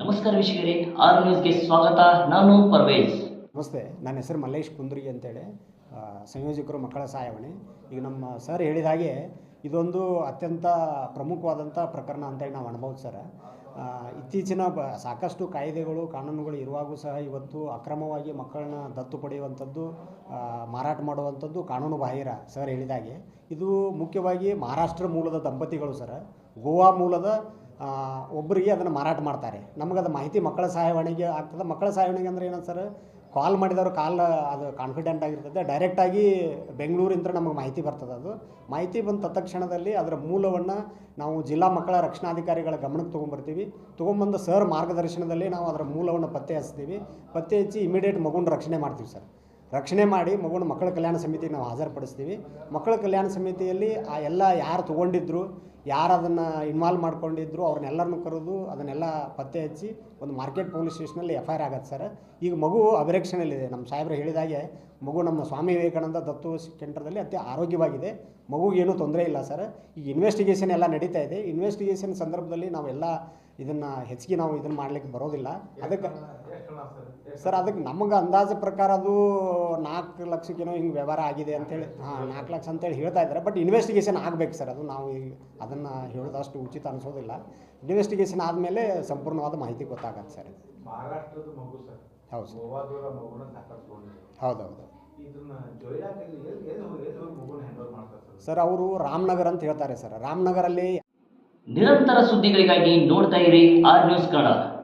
ನಮಸ್ಕಾರ ವೀಕ್ಷಕರೇ, ಆರ್ ನ್ಯೂಸ್ಗೆ ಸ್ವಾಗತ. ನಾನು ಪರ್ವೇಜ್. ನಮಸ್ತೆ, ನನ್ನ ಹೆಸರು ಮಲ್ಲೇಶ್ ಕುಂದ್ರಿಗೆ ಅಂತೇಳಿ ಸಂಯೋಜಕರು ಮಕ್ಕಳ ಸಹಾಯವಾಣಿ. ಈಗ ನಮ್ಮ ಸರ್ ಹೇಳಿದ ಹಾಗೆ ಇದೊಂದು ಅತ್ಯಂತ ಪ್ರಮುಖವಾದಂಥ ಪ್ರಕರಣ ಅಂತೇಳಿ ನಾವು ಅನ್ಬೋದು ಸರ್. ಇತ್ತೀಚಿನ ಬ, ಸಾಕಷ್ಟು ಕಾಯ್ದೆಗಳು, ಕಾನೂನುಗಳು ಇರುವಾಗೂ ಸಹ ಇವತ್ತು ಅಕ್ರಮವಾಗಿ ಮಕ್ಕಳನ್ನ ದತ್ತು ಪಡೆಯುವಂಥದ್ದು ಮಾರಾಟ ಮಾಡುವಂಥದ್ದು ಕಾನೂನು ಬಾಹಿರ ಸರ್ ಹೇಳಿದಾಗೆ ಇದು ಮುಖ್ಯವಾಗಿ ಮಹಾರಾಷ್ಟ್ರ ಮೂಲದ ದಂಪತಿಗಳು ಸರ್. ಗೋವಾ ಮೂಲದ ಒಬ್ಬರಿಗೆ ಅದನ್ನು ಮಾರಾಟ ಮಾಡ್ತಾರೆ. ನಮಗೆ ಅದು ಮಾಹಿತಿ ಮಕ್ಕಳ ಸಹಾಯವಾಣಿಗೆ ಆಗ್ತದೆ. ಮಕ್ಕಳ ಸಹಾಯವಾಣಿಗೆ ಅಂದ್ರೆ ಏನಂತ ಸರ್ ಕಾಲ್ ಮಾಡಿದವರು ಕಾಲ್ ಅದು ಕಾನ್ಫಿಡೆಂಟ್ ಆಗಿರ್ತದೆ. ಡೈರೆಕ್ಟಾಗಿ ಬೆಂಗಳೂರಿಂದ ನಮಗೆ ಮಾಹಿತಿ ಬರ್ತದೆ ಅದು. ಮಾಹಿತಿ ಬಂದ ತತ್ಕ್ಷಣದಲ್ಲಿ ಅದರ ಮೂಲವನ್ನು ನಾವು ಜಿಲ್ಲಾ ಮಕ್ಕಳ ರಕ್ಷಣಾಧಿಕಾರಿಗಳ ಗಮನಕ್ಕೆ ತೊಗೊಂಬರ್ತೀವಿ. ತೊಗೊಂಬಂದು ಸರ್ ಮಾರ್ಗದರ್ಶನದಲ್ಲಿ ನಾವು ಅದರ ಮೂಲವನ್ನು ಪತ್ತೆ ಹಚ್ತೀವಿ. ಪತ್ತೆ ಹಚ್ಚಿ ಇಮಿಡಿಯೇಟ್ ಮಗುನ ರಕ್ಷಣೆ ಮಾಡ್ತೀವಿ ಸರ್. ರಕ್ಷಣೆ ಮಾಡಿ ಮಗುನ ಮಕ್ಕಳ ಕಲ್ಯಾಣ ಸಮಿತಿಗೆ ನಾವು ಹಾಜರುಪಡಿಸ್ತೀವಿ. ಮಕ್ಕಳ ಕಲ್ಯಾಣ ಸಮಿತಿಯಲ್ಲಿ ಆ ಎಲ್ಲ ಯಾರು ತೊಗೊಂಡಿದ್ರು ಯಾರು ಅದನ್ನು ಇನ್ವಾಲ್ವ್ ಮಾಡ್ಕೊಂಡಿದ್ರು ಅವ್ರನ್ನೆಲ್ಲರನ್ನೂ ಕರೆದು ಅದನ್ನೆಲ್ಲ ಪತ್ತೆ ಹಚ್ಚಿ ಒಂದು ಮಾರ್ಕೆಟ್ ಪೊಲೀಸ್ ಸ್ಟೇಷನಲ್ಲಿ ಎಫ್ ಐ ಆರ್ ಆಗತ್ತೆ ಸರ್. ಈಗ ಮಗು ಅಭಿರಕ್ಷಣೆಯಲ್ಲಿದೆ. ನಮ್ಮ ಸಾಹೇಬ್ರು ಹೇಳಿದಾಗೆ ಮಗು ನಮ್ಮ ಸ್ವಾಮಿ ವಿವೇಕಾನಂದ ದತ್ತು ಕೇಂದ್ರದಲ್ಲಿ ಅತಿ ಆರೋಗ್ಯವಾಗಿದೆ. ಮಗುಗೇನು ತೊಂದರೆ ಇಲ್ಲ ಸರ್. ಈಗ ಇನ್ವೆಸ್ಟಿಗೇಷನ್ ಎಲ್ಲ ನಡೀತಾ ಇದೆ. ಇನ್ವೆಸ್ಟಿಗೇಷನ್ ಸಂದರ್ಭದಲ್ಲಿ ನಾವೆಲ್ಲ ಇದನ್ನು ಹೆಚ್ಚಿಗೆ ನಾವು ಇದನ್ನು ಮಾಡಲಿಕ್ಕೆ ಬರೋದಿಲ್ಲ. ಅದಕ್ಕೆ ಸರ್ ಅದಕ್ಕೆ ನಮಗೆ ಅಂದಾಜು ಪ್ರಕಾರ ಅದು ನಾಲ್ಕು ಲಕ್ಷಕ್ಕೇನೋ ಹಿಂಗೆ ವ್ಯವಹಾರ ಆಗಿದೆ ಅಂತೇಳಿ ಹಾಂ ನಾಲ್ಕು ಲಕ್ಷ ಅಂತೇಳಿ ಹೇಳ್ತಾ ಇದ್ದಾರೆ. ಬಟ್ ಇನ್ವೆಸ್ಟಿಗೇಷನ್ ಆಗಬೇಕು ಸರ್. ಅದು ನಾವು ಈಗ ಹೇಳೋದಷ್ಟು ಉಚಿತ ಅನಿಸೋದಿಲ್ಲ. ಇನ್ವೆಸ್ಟಿಗೇಷನ್ ಆದಮೇಲೆ ಸಂಪೂರ್ಣವಾದ ಮಾಹಿತಿ ಗೊತ್ತಾಗತ್ತೆ ಸರ್. ಇದು ಮಹಾರಾಷ್ಟ್ರದ ಮಗು ಸರ್. ಹೌದು ಸರ್. ಹೌದೌದು. ಸರ್ ಅವರು ರಾಮನಗರ ಅಂತ ಹೇಳ್ತಾರೆ ಸರ್. ರಾಮನಗರಲ್ಲಿ ನಿರಂತರ ಸುದ್ದಿಗಳಿಗಾಗಿ ನೋಡ್ತಾ ಇರಿ ಆರ್ ನ್ಯೂಸ್ ಕನ್ನಡ.